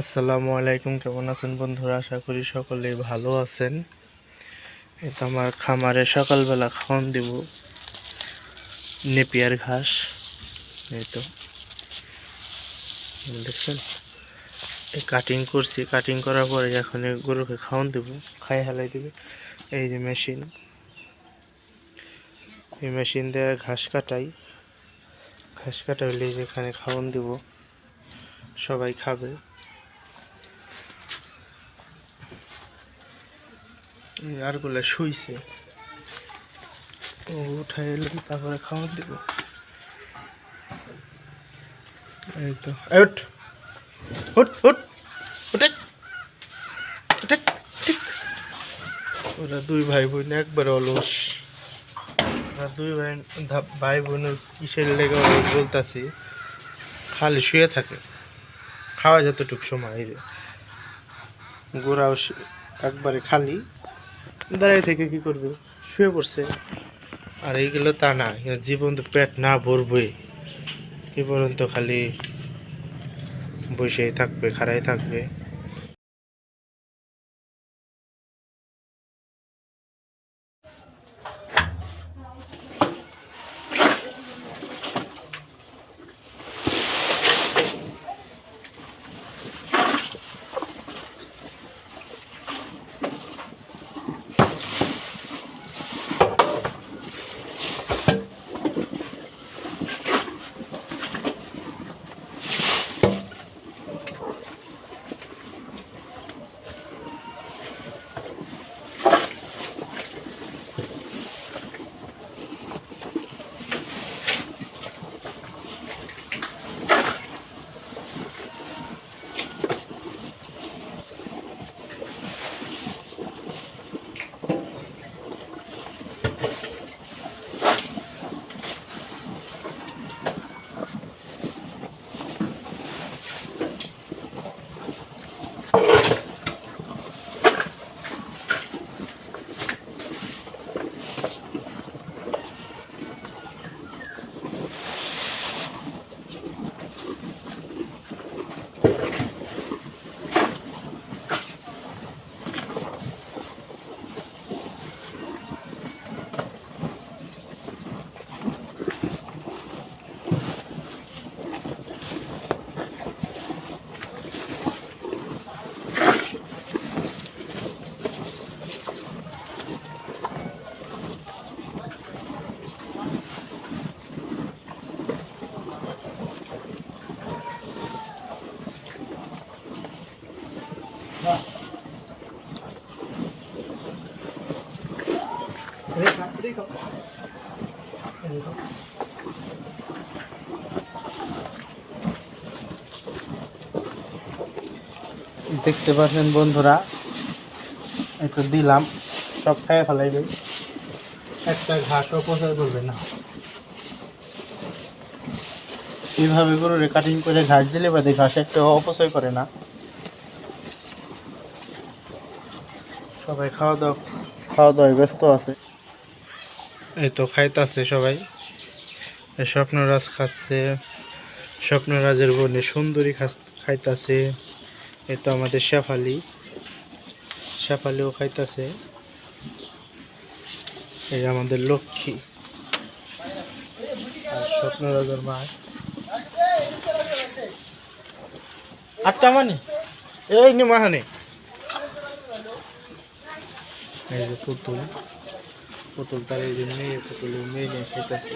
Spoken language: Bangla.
আসসালামু আলাইকুম, কেমন আছেন বন্ধুরা? আশা করি সকলেই ভালো আছেন। এটা আমার খামারে সকালবেলা খাওয়ান দিব নেপিয়ার ঘাস। এই তো। দেখছেন? এই কাটিং করছি। কাটিং করার পরে এখন গরুকে খাওয়ান দিব। খাই হেলাই দিবে। এই যে মেশিন এই মেশিন দিয়ে ঘাস কাটাই। ঘাস কাটা হলে যেখানে খাওয়ান দিব, সবাই খাবে। আরগুলা শুইছে। ও উঠাই এলাম তারপরে খাওয়ার দিব? এই তো উঠ। উঠ ঠিক। ওরা দুই ভাই বোন একবার অলস। ওরা দুই ভাই ভাই বোনের কিসের লেগে বলতাছি? খালি শুয়ে থাকে। খাওয়া যতটুক সময় গোড়াও একবারে খালি। দাঁড়াই থেকে কি করবে? শুয়ে পড়ছে। আর এইগুলো তা না জীবন তো পেট না ভরবে। কি বলুন তো খালি? বসেই থাকবে খারাই থাকবে। দেখতে পাচ্ছেন বন্ধুরা, একটু দিলাম, সব খাই ফেলাইবে। একটা ঘাসও প্রচার করবে না। এইভাবে করে কাটিং করে ঘাস দিলে বাদে ঘাস একটা অপচয় করে না। সবাই খাওয়া দাওয়া খাওয়া দাওয়ায় ব্যস্ত আছে। এই তো খাইতেছে সবাই। এই স্বপ্নরাজ খাচ্ছে স্বপ্নরাজের বোনে সুন্দরী খাস- খাইতাছে। এই তো আমাদের শেফালি। শেফালিও খাইতাছে। এই আমাদের লক্ষ্মী। আর স্বপ্নরাজের মা। আটটা মানে? এই নি মাহানে এই যে পুতুল। পুতুল তার এই যে মেয়ে পুতুলের মেয়ে নিয়ে খাইতেছে